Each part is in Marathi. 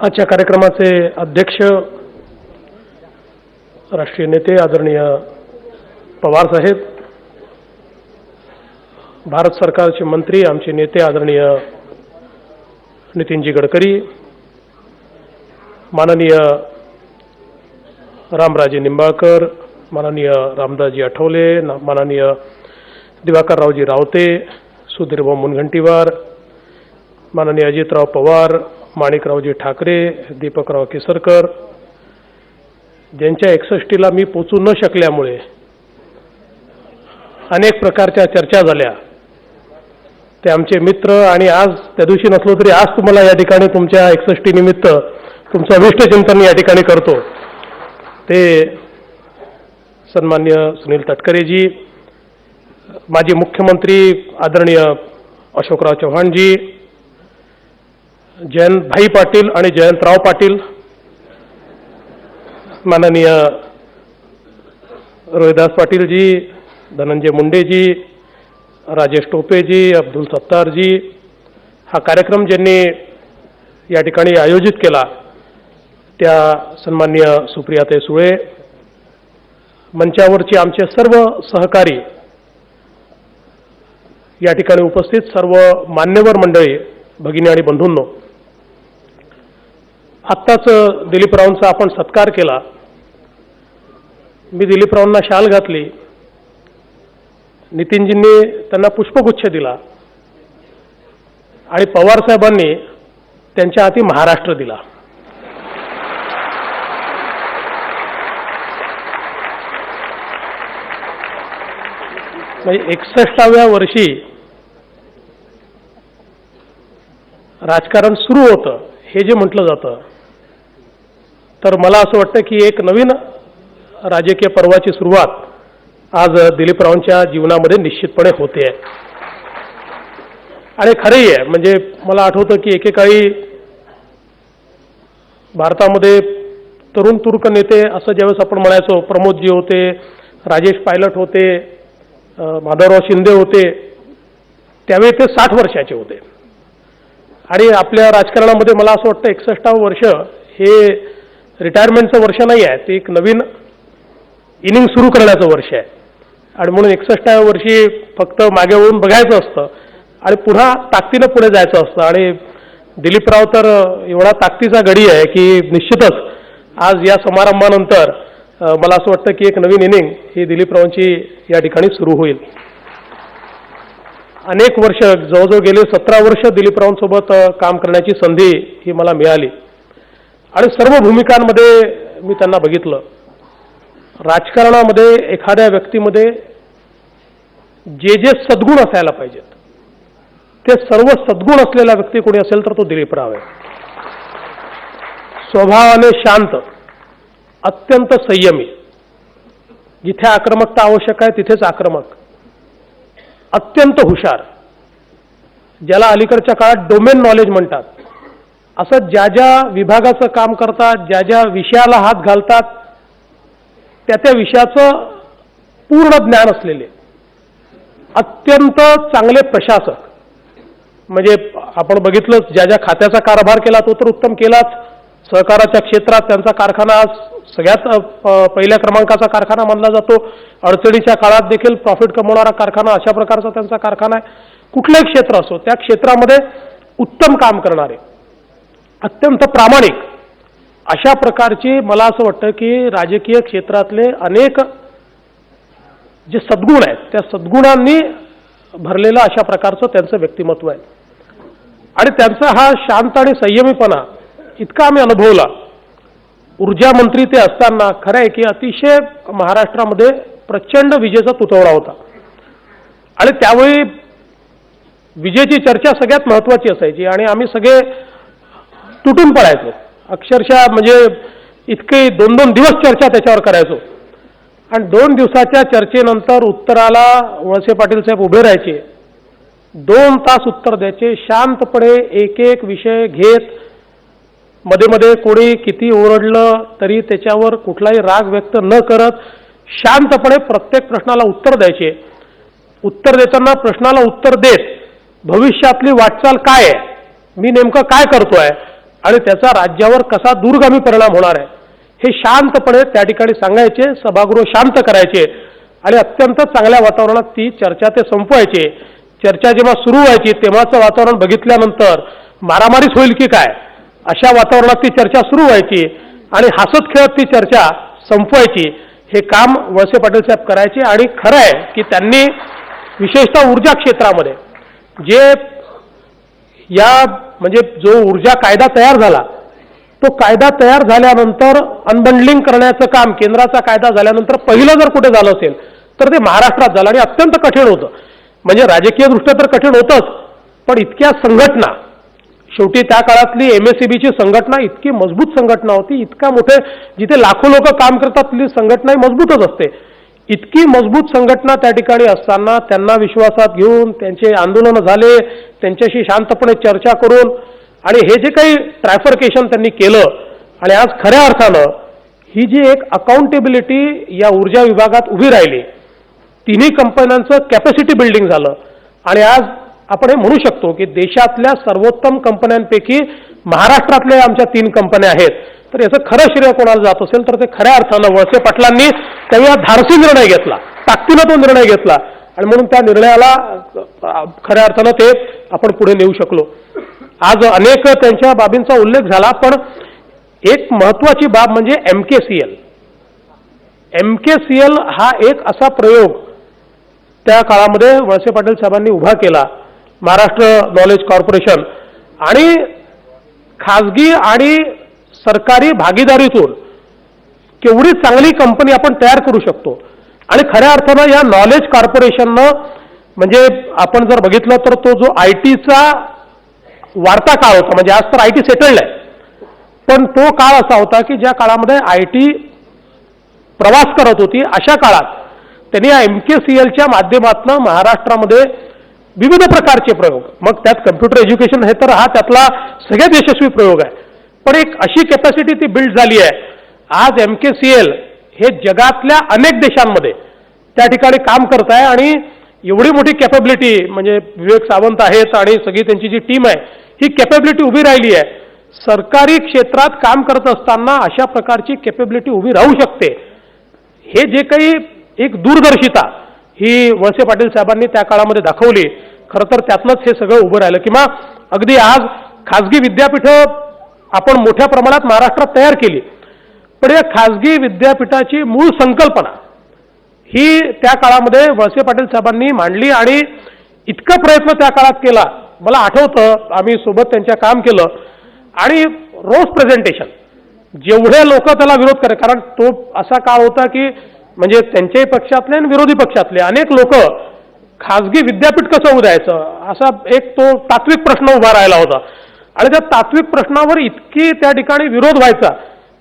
आजच्या कार्यक्रमाचे अध्यक्ष राष्ट्रीय नेते आदरणीय पवार साहेब भारत सरकारचे मंत्री आमचे नेते आदरणीय नितीनजी गडकरी माननीय रामराजे निंबाळकर माननीय रामदासजी आठवले माननीय दिवाकररावजी रावते सुधीरभाऊ मुनगंटीवार माननीय अजितराव पवार माणिकरावजी ठाकरे दीपकराव केसरकर ज्यांच्या एकसष्टीला मी पोचू न शकल्यामुळे अनेक प्रकारच्या चर्चा झाल्या. ते आमचे मित्र आणि आज त्या दिवशी नसलो तरी आज तुम्हाला या ठिकाणी तुमच्या एकसष्टी निमित्त तुमचं अभिष्ट चिंतन या ठिकाणी करतो. ते सन्मान्य सुनील तटकरेजी माजी मुख्यमंत्री आदरणीय अशोकराव चव्हाणजी जयंत भाई पाटील आणि जयंतराव पाटील. माननीय रोहिदास पाटीलजी धनंजय मुंडेजी राजेश टोपेजी अब्दुल सत्तारजी. हा कार्यक्रम ज्यांनी या ठिकाणी आयोजित केला त्या सन्मान्य सुप्रियाते सुळे मंचावरचे आमचे सर्व सहकारी या ठिकाणी उपस्थित सर्व मान्यवर मंडळी भगिनी आणि बंधूंनो आत्ताच दिलीपरावांचा आपण सत्कार केला. मी दिलीपरावांना शाल घातली. नितीनजींनी त्यांना पुष्पगुच्छ दिला. आणि पवार साहेबांनी त्यांच्या हाती महाराष्ट्र दिला. म्हणजे एकसष्टाव्या वर्षी राजकारण सुरू होतं हे जे म्हटलं जातं तर मला असं वाटतं की एक नवीन राजकीय पर्वाची सुरुवात आज दिलीपरावांच्या जीवनामध्ये निश्चितपणे होते. आहे आणि खरंही आहे म्हणजे मला आठवतं की एकेकाळी भारतामध्ये तरुण तुर्क नेते असं ज्यावेळेस आपण म्हणायचो प्रमोदजी होते राजेश पायलट होते माधवराव शिंदे होते त्यावेळी ते साठ वर्षाचे होते. आणि आपल्या राजकारणामध्ये मला असं वाटतं एकसष्टावं वर्ष हे रिटायरमेंटचं वर्ष नाही आहे ते एक नवीन इनिंग सुरू करण्याचं वर्ष आहे. आणि म्हणून एकसष्टाव्या वर्षी फक्त मागे वळून बघायचं असतं आणि पुन्हा ताकदीनं पुढे जायचं असतं. आणि दिलीपराव तर एवढा ताकदीचा गडी आहे की निश्चितच आज या समारंभानंतर मला असं वाटतं की एक नवीन इनिंग ही दिलीपरावांची या ठिकाणी सुरू होईल. अनेक वर्ष जवळजवळ गेले सतरा वर्ष दिलीपरावांसोबत काम करण्याची संधी ही मला मिळाली. आणि सर्व भूमिकांमध्ये मी त्यांना बघितलं. राजकारणामध्ये एखाद्या व्यक्तीमध्ये जे जे सद्गुण असायला पाहिजेत ते सर्व सद्गुण असलेला व्यक्ती कोणी असेल तर तो दिलीपराव आहे. स्वभावाने शांत अत्यंत संयमी जिथे आक्रमकता आवश्यक आहे तिथेच आक्रमक अत्यंत हुशार ज्याला अलीकडच्या काळात डोमेन नॉलेज म्हणतात. असं ज्या ज्या विभागाचं काम करतात ज्या ज्या विषयाला हात घालतात त्या त्या विषयाचं पूर्ण ज्ञान असलेले. अत्यंत चांगले प्रशासक. म्हणजे आपण बघितलं ज्या ज्या खात्याचा कारभार केला तो तर उत्तम केलाच. सहकाराच्या क्षेत्रात त्यांचा कारखाना आज सगळ्यात पहिल्या क्रमांकाचा कारखाना मानला जातो. अडचणीच्या काळात देखील प्रॉफिट कमवणारा कारखाना अशा प्रकारचा त्यांचा कारखाना आहे. कुठलंही क्षेत्र असो त्या क्षेत्रामध्ये उत्तम काम करणारे अत्यंत प्रामाणिक. अशा प्रकारची मला असं वाटतं की राजकीय क्षेत्रातले अनेक जे सद्गुण आहेत त्या सद्गुणांनी भरलेलं अशा प्रकारचं त्यांचं व्यक्तिमत्व आहे. आणि त्यांचा हा शांत आणि संयमीपणा इतका आम्ही अनुभवला. ऊर्जा मंत्री ते असताना खरं आहे की अतिशय महाराष्ट्रामध्ये प्रचंड विजेचा तुतवडा होता. आणि त्यावेळी विजेची चर्चा सगळ्यात महत्त्वाची असायची. आणि आम्ही सगळे तुटून पडायचो. अक्षरशः म्हणजे इतके दोन दोन दिवस चर्चा त्याच्यावर करायचो. आणि दोन दिवसाच्या चर्चेनंतर उत्तराला वळसे पाटील साहेब उभे राहायचे. दोन तास उत्तर द्यायचे. शांतपणे एक एक विषय घेत मध्ये मध्ये कोणी किती ओरडलं तरी त्याच्यावर कुठलाही राग व्यक्त न करत शांतपणे प्रत्येक प्रश्नाला उत्तर द्यायचे. उत्तर देताना प्रश्नाला उत्तर देत भविष्यातली वाटचाल काय आहे? मी नेमकं काय करतोय? आणि त्याचा राज्यावर कसा दूरगामी परिणाम होणार आहे हे शांतपणे त्या ठिकाणी सांगायचे सभागृह शांत करायचे आणि अत्यंत चांगल्या वातावरणात ती चर्चा ते संपवायचे. चर्चा जेव्हा सुरू व्हायची तेव्हाचं वातावरण बघितल्यानंतर मारामारीच होईल की काय? अशा वातावरणात ती चर्चा सुरू व्हायची आणि हसत खेळत ती चर्चा संपवायची. हे काम वळसे पाटील साहेब करायचे आणि खरं आहे की त्यांनी विशेषतः ऊर्जा क्षेत्रामध्ये जे या म्हणजे जो ऊर्जा कायदा तयार झाला तो कायदा तयार झाल्यानंतर अनबंडलिंग करण्याचं काम केंद्राचा कायदा झाल्यानंतर पहिलं जर कुठे झालं असेल तर ते महाराष्ट्रात झालं आणि अत्यंत कठीण होतं. म्हणजे राजकीयदृष्ट्या तर कठीण होतंच पण इतक्या संघटना शेवटी त्या काळातली एम एस ची संघटना इतकी मजबूत संघटना होती इतका मोठे जिथे लाखो लोक काम करतात तिथली संघटना ही मजबूतच असते. इतकी मजबूत संघटना त्या ठिकाणी असताना त्यांना विश्वासात घेऊन त्यांचे आंदोलनं झाले त्यांच्याशी शांतपणे चर्चा करून आणि हे जे काही ट्रॅफरकेशन त्यांनी केलं आणि आज खऱ्या अर्थानं ही जी एक अकाउंटेबिलिटी या ऊर्जा विभागात उभी राहिली तिन्ही कंपन्यांचं कॅपॅसिटी बिल्डिंग झालं. आणि आज आपण हे म्हणू शकतो की देशातल्या सर्वोत्तम कंपन्यांपैकी महाराष्ट्रातल्या आमच्या तीन कंपन्या आहेत. तर याचं खरं श्रेय कोणाला जात असेल तर ते खऱ्या अर्थानं वळसे पाटलांनी त्यावेळी हा धाडसी निर्णय घेतला. ताकदीनं तो निर्णय घेतला. आणि म्हणून त्या निर्णयाला खऱ्या अर्थानं ते आपण पुढे नेऊ शकलो. आज अनेक त्यांच्या बाबींचा उल्लेख झाला पण एक महत्वाची बाब म्हणजे M K C L M K C L हा एक असा प्रयोग त्या काळामध्ये वळसे पाटील साहेबांनी उभा केला. Maharashtra knowledge corporation. आणि खाजगी आणि सरकारी भागीदारीतून केवढी चांगली कंपनी आपण तयार करू शकतो. आणि खऱ्या अर्थानं या नॉलेज कॉर्पोरेशननं म्हणजे आपण जर बघितलं तर तो जो आय टीचा वाढता काळ होता म्हणजे आज तर आय टी सेटल्ड आहे. पण तो काळ असा होता की ज्या काळामध्ये आय टी प्रवास करत होती अशा काळात त्यांनी या एम के सी एलच्या माध्यमातून महाराष्ट्रामध्ये विविध प्रकारचे प्रयोग. मग त्यात कम्प्युटर एज्युकेशन हे तर हा त्यातला सगळ्यात यशस्वी प्रयोग आहे. पण एक अशी कॅपॅसिटी ती बिल्ड झाली आहे. आज एम के सी एल हे जगातल्या अनेक देशांमध्ये त्या ठिकाणी काम करत आहे आणि एवढी मोठी कॅपेबिलिटी म्हणजे विवेक सावंत आहेत आणि सगळी त्यांची जी टीम आहे ही कॅपेबिलिटी उभी राहिली आहे. सरकारी क्षेत्रात काम करत असताना अशा प्रकारची कॅपेबिलिटी उभी राहू शकते. हे जे काही एक दूरदर्शिता ही वळसे पाटील साहेबांनी त्या काळामध्ये दाखवली. खरं तर त्यातनंच हे सगळं उभं राहिलं. किंवा अगदी आज खाजगी विद्यापीठं आपण मोठ्या प्रमाणात महाराष्ट्रात तयार केली. पण या खाजगी विद्यापीठाची मूळ संकल्पना ही त्या काळामध्ये वळसे पाटील साहेबांनी मांडली आणि इतका प्रयत्न त्या काळात केला. मला आठवतं आम्ही सोबत त्यांच्या काम केलं. आणि रोज प्रेझेंटेशन जेवढे लोक त्याला विरोध करे कारण तो असा काळ होता की म्हणजे त्यांच्याही पक्षातले आणि विरोधी पक्षातले. अनेक लोक खाजगी विद्यापीठ कसं उद्यायचं असा एक तो तात्विक प्रश्न उभा राहिला होता. आणि त्या तात्विक प्रश्नावर इतकी त्या ठिकाणी विरोध व्हायचा.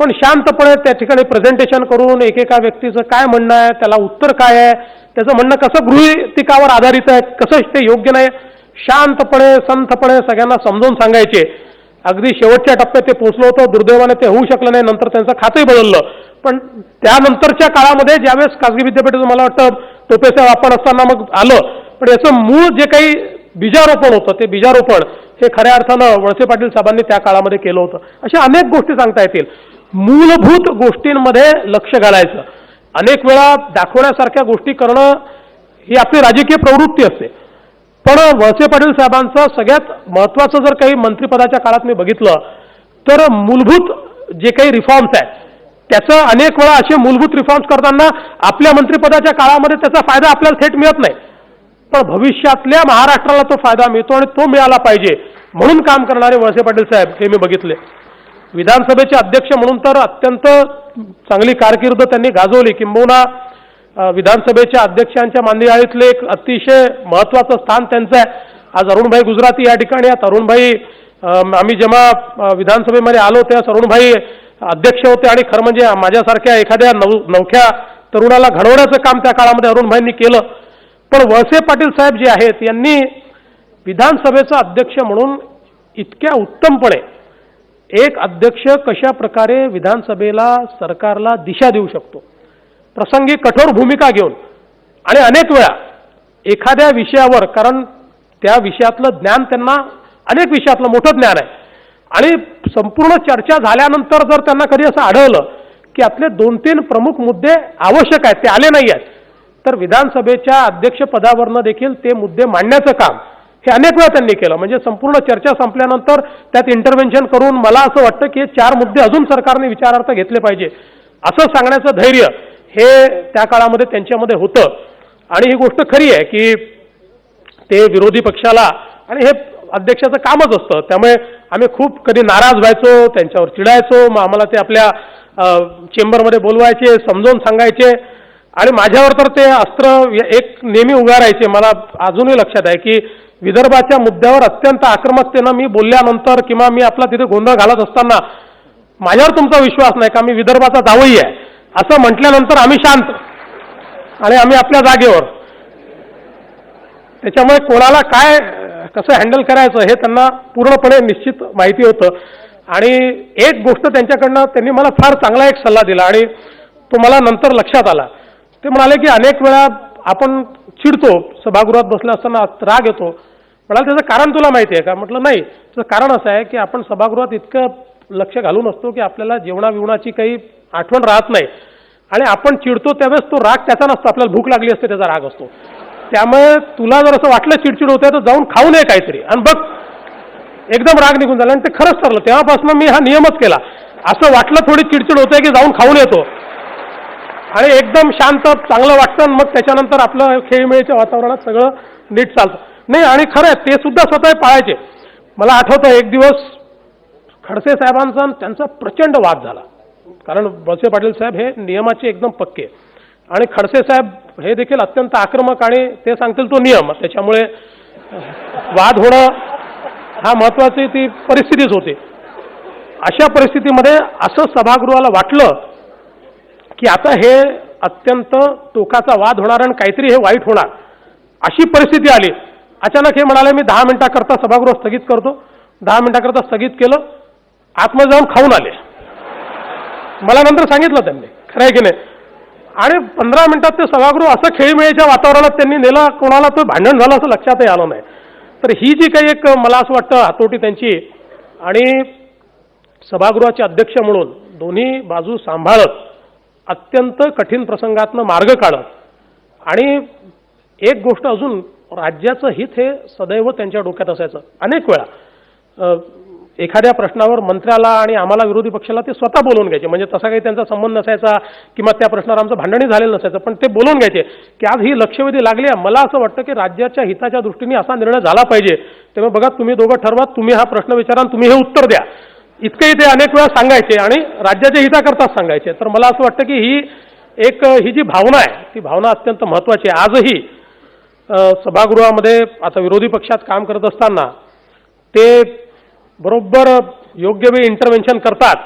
पण शांतपणे त्या ठिकाणी प्रेझेंटेशन करून एकेका व्यक्तीचं काय म्हणणं आहे त्याला उत्तर काय आहे त्याचं म्हणणं कसं गृहितिकावर आधारित आहे कसं ते योग्य नाही शांतपणे संथपणे सगळ्यांना समजावून सांगायचे. अगदी शेवटच्या टप्प्यात ते पोहोचलं होतं. दुर्दैवाने ते होऊ शकलं नाही. नंतर त्यांचं खातंही बदललं. पण त्यानंतरच्या काळामध्ये ज्यावेळेस खासगी विद्यापीठाचं मला वाटतं टोपेसाहेब आपण असताना मग आलं. पण याचं मूळ जे काही बीजारोपण होतं ते बीजारोपण हे खऱ्या अर्थानं वळसे पाटील साहेबांनी त्या काळामध्ये केलं होतं. अशा अनेक गोष्टी सांगता येतील. मूलभूत गोष्टींमध्ये लक्ष घालायचं. अनेक वेळा दाखवण्यासारख्या गोष्टी करणं ही आपली राजकीय प्रवृत्ती असते. पण वळसे पाटील साहेबांचं सगळ्यात महत्वाचं जर काही मंत्रिपदाच्या काळात मी बघितलं तर मूलभूत जे काही रिफॉर्म्स आहेत त्याचं अनेक वेळा असे मूलभूत रिफॉर्म्स करताना आपल्या मंत्रिपदाच्या काळामध्ये त्याचा फायदा आपल्याला थेट मिळत नाही. पण भविष्यातल्या महाराष्ट्राला तो फायदा मिळतो आणि तो मिळाला पाहिजे म्हणून काम करणारे वळसे पाटील साहेब हे मी बघितले. विधानसभेचे अध्यक्ष म्हणून तर अत्यंत चांगली कारकीर्द त्यांनी गाजवली किंबहुना विधानसभेच्या अध्यक्षांच्या मांदियाळीतले एक अतिशय महत्वाचं स्थान त्यांचं आहे. आज अरुणभाई गुजराती या ठिकाणी आहेत. अरुणभाई आम्ही जेव्हा विधानसभेमध्ये आलो तेव्हा अरुणभाई अध्यक्ष होते आणि खरं म्हणजे माझ्यासारख्या एखाद्या नव नवख्या तरुणाला घडवण्याचं काम त्या काळामध्ये अरुणभाईंनी केलं. पण वळसे पाटील साहेब जे आहेत यांनी विधानसभेचा अध्यक्ष म्हणून इतक्या उत्तमपणे एक अध्यक्ष कशा प्रकारे विधानसभेला सरकारला दिशा देऊ शकतो? प्रसंगी कठोर भूमिका घेऊन आणि अनेक वेळा एखाद्या विषयावर कारण त्या विषयातलं ज्ञान त्यांना अनेक विषयातलं मोठं ज्ञान आहे. आणि संपूर्ण चर्चा झाल्यानंतर जर त्यांना कधी असं आढळलं की आपले दोन तीन प्रमुख मुद्दे आवश्यक आहेत ते आले नाही आहेत तर विधानसभेच्या अध्यक्षपदावरनं देखील ते मुद्दे मांडण्याचं काम हे अनेक वेळा त्यांनी केलं. म्हणजे संपूर्ण चर्चा संपल्यानंतर त्यात इंटरव्हेन्शन करून मला असं वाटतं की हे चार मुद्दे अजून सरकारने विचारार्थ घेतले पाहिजे असं सांगण्याचं धैर्य हे त्या काळामध्ये त्यांच्यामध्ये होतं. आणि ही गोष्ट खरी आहे की ते विरोधी पक्षाला आणि हे अध्यक्षाचं कामच असतं. त्यामुळे आम्ही खूप कधी नाराज व्हायचो त्यांच्यावर चिडायचो मग आम्हाला ते आपल्या चेंबरमध्ये बोलवायचे समजावून सांगायचे. आणि माझ्यावर तर ते अस्त्र एक नेहमी उगारायचे मला अजूनही लक्षात आहे की विदर्भाच्या मुद्द्यावर अत्यंत आक्रमकतेनं मी बोलल्यानंतर किंवा मी आपला तिथे गोंधळ घालत असताना माझ्यावर तुमचा विश्वास नाही का? मी विदर्भाचा जावई आहे. असं म्हटल्यानंतर आम्ही शांत. आणि आम्ही आपल्या जागेवर. त्याच्यामुळे कोणाला काय कसं हँडल करायचं हे त्यांना पूर्णपणे निश्चित माहिती होतं. आणि एक गोष्ट त्यांच्याकडनं त्यांनी मला फार चांगला एक सल्ला दिला. आणि तो मला नंतर लक्षात आला. ते म्हणाले की अनेक वेळा आपण चिडतो सभागृहात बसले असताना राग येतो. म्हणाल त्याचं कारण तुला माहिती आहे का? म्हटलं नाही. त्याचं कारण असं आहे की आपण सभागृहात इतकं लक्ष घालून असतो की आपल्याला जेवणाविवणाची काही आठवण राहत नाही. आणि आपण चिडतो त्यावेळेस तो राग त्याचा नसतो. आपल्याला भूक लागली असते त्याचा राग असतो. त्यामुळे तुला जर असं वाटलं चिडचिड होते तर जाऊन खाऊ नये काहीतरी. आणि बघ एकदम राग निघून झाला. आणि ते खरंच ठरलं. तेव्हापासून मी हा नियमच केला. असं वाटलं थोडी चिडचिड होते की जाऊन खाऊन येतो. आणि एकदम शांत चांगलं वाटतं. मग त्याच्यानंतर आपलं खेळमेळीच्या वातावरणात सगळं नीट चालतं. नाही आणि खरं आहे ते सुद्धा स्वतः पाळायचे. मला आठवतं एक दिवस खडसे साहेबांचा त्यांचा प्रचंड वाद झाला. कारण वळसे पाटील साहेब हे नियमाचे एकदम पक्के. आणि खडसे साहेब हे देखील अत्यंत आक्रमक आणि ते सांगतील तो नियम. त्याच्यामुळे वाद होणं हा महत्वाची ती परिस्थितीच होती. अशा परिस्थितीमध्ये असं सभागृहाला वाटलं की आता हे अत्यंत टोकाचा वाद होणार आणि काहीतरी हे वाईट होणार. अशी परिस्थिती आली. अचानक हे म्हणाले मी दहा मिनिटाकरता सभागृह स्थगित करतो. दहा मिनिटाकरता स्थगित केलं. आतमध्ये जाऊन खाऊन आले. मला नंतर सांगितलं त्यांनी. खरं आहे की नाही? आणि पंधरा मिनिटात ते सभागृह असं खेळीमेळीच्या वातावरणात त्यांनी नेलं कोणाला तर भांडण झालं असं लक्षातही आलं नाही. तर ही जी काही एक मला असं वाटतं हातोटी त्यांची आणि सभागृहाचे अध्यक्ष म्हणून दोन्ही बाजू सांभाळत अत्यंत कठीण प्रसंगातनं मार्ग काढत आणि एक गोष्ट अजून राज्याचं हित हे सदैव त्यांच्या डोक्यात असायचं. अनेक वेळा एखाद्या प्रश्नावर मंत्र्याला आणि आम्हाला विरोधी पक्षाला ते स्वतः बोलवून घ्यायचे. म्हणजे तसा काही त्यांचा संबंध नसायचा किंवा त्या प्रश्नावर आमचं भांडणही झालेलं नसायचं पण ते बोलवून घ्यायचे की आज ही लक्षवेधी लागली आहे. मला असं वाटतं की राज्याच्या हिताच्या दृष्टीने असा निर्णय झाला पाहिजे. त्यामुळे बघा तुम्ही दोघं ठरवा तुम्ही हा प्रश्न विचारा तुम्ही हे उत्तर द्या. इतकंही ते अनेक वेळा सांगायचे आणि राज्याच्या हिताकरताच सांगायचे. तर मला असं वाटतं की ही एक ही जी भावना आहे ती भावना अत्यंत महत्त्वाची आहे. आजही सभागृहामध्ये आता विरोधी पक्षात काम करत असताना ते बरोबर योग्य वेळी इंटरव्हेन्शन करतात.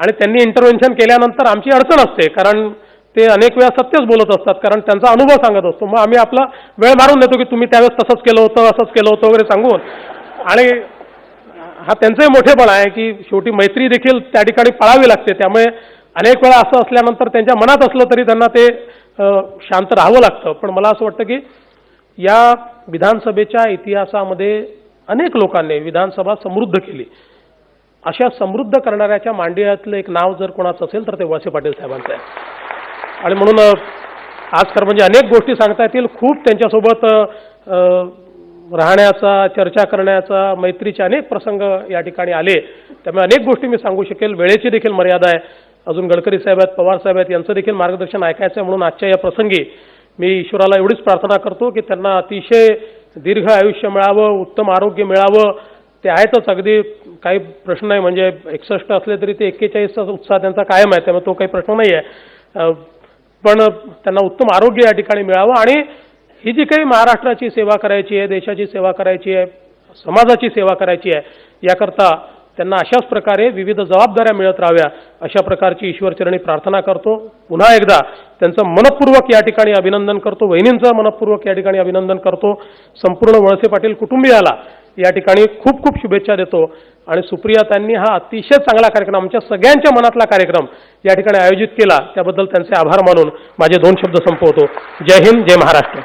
आणि त्यांनी इंटरव्हेन्शन केल्यानंतर आमची अडचण असते कारण ते अनेक वेळा सत्यच बोलत असतात कारण त्यांचा अनुभव सांगत असतो. मग आम्ही आपला वेळ मारून देतो की तुम्ही त्यावेळेस तसंच केलं होतं असंच केलं होतं वगैरे सांगून. आणि हा त्यांचंही मोठेपण आहे की शेवटी मैत्री देखील त्या ठिकाणी पाळावी लागते. त्यामुळे अनेक वेळा असं असल्यानंतर त्यांच्या मनात असलं तरी त्यांना ते शांत राहावं लागतं. पण मला असं वाटतं की या विधानसभेच्या इतिहासामध्ये अनेक लोकांनी विधानसभा समृद्ध केली. अशा समृद्ध करणाऱ्याच्या मांडियातलं एक नाव जर कोणाचं असेल तर ते वळसे पाटील साहेबांचं आहे. आणि म्हणून आज खरं म्हणजे अनेक गोष्टी सांगता येतील. खूप त्यांच्यासोबत राहण्याचा चर्चा करण्याचा मैत्रीचे अनेक प्रसंग या ठिकाणी आले. त्यामुळे अनेक गोष्टी मी सांगू शकेल. वेळेची देखील मर्यादा आहे. अजून गडकरी साहेब आहेत पवार साहेब आहेत यांचं देखील मार्गदर्शन ऐकायचं आहे. म्हणून आजच्या या प्रसंगी मी ईश्वराला एवढीच प्रार्थना करतो की त्यांना अतिशय दीर्घ आयुष्य मिळावं उत्तम आरोग्य मिळावं ते आहेतच अगदी काही प्रश्न नाही. म्हणजे एकसष्ट असले तरी ते एक्केचाळीसचा उत्साह त्यांचा कायम आहे त्यामुळे तो काही प्रश्न नाही आहे पण त्यांना उत्तम आरोग्य या ठिकाणी मिळावं आणि ही जी काही महाराष्ट्राची सेवा करायची आहे देशाची सेवा करायची आहे समाजाची सेवा करायची आहे याकरता त्यांना अशाच प्रकारे विविध जबाबदाऱ्या मिळत राहाव्या अशा प्रकारची ईश्वरचरणी प्रार्थना करतो. पुन्हा एकदा त्यांचं मनपूर्वक या ठिकाणी अभिनंदन करतो. वहिनींचं मनपूर्वक या ठिकाणी अभिनंदन करतो. संपूर्ण वळसे पाटील कुटुंबियाला या ठिकाणी खूप खूप शुभेच्छा देतो. आणि सुप्रिया त्यांनी हा अतिशय चांगला कार्यक्रम आमच्या सगळ्यांच्या मनातला कार्यक्रम या ठिकाणी आयोजित केला. त्याबद्दल त्यांचे आभार मानून माझे दोन शब्द संपवतो. जय हिंद जय महाराष्ट्र.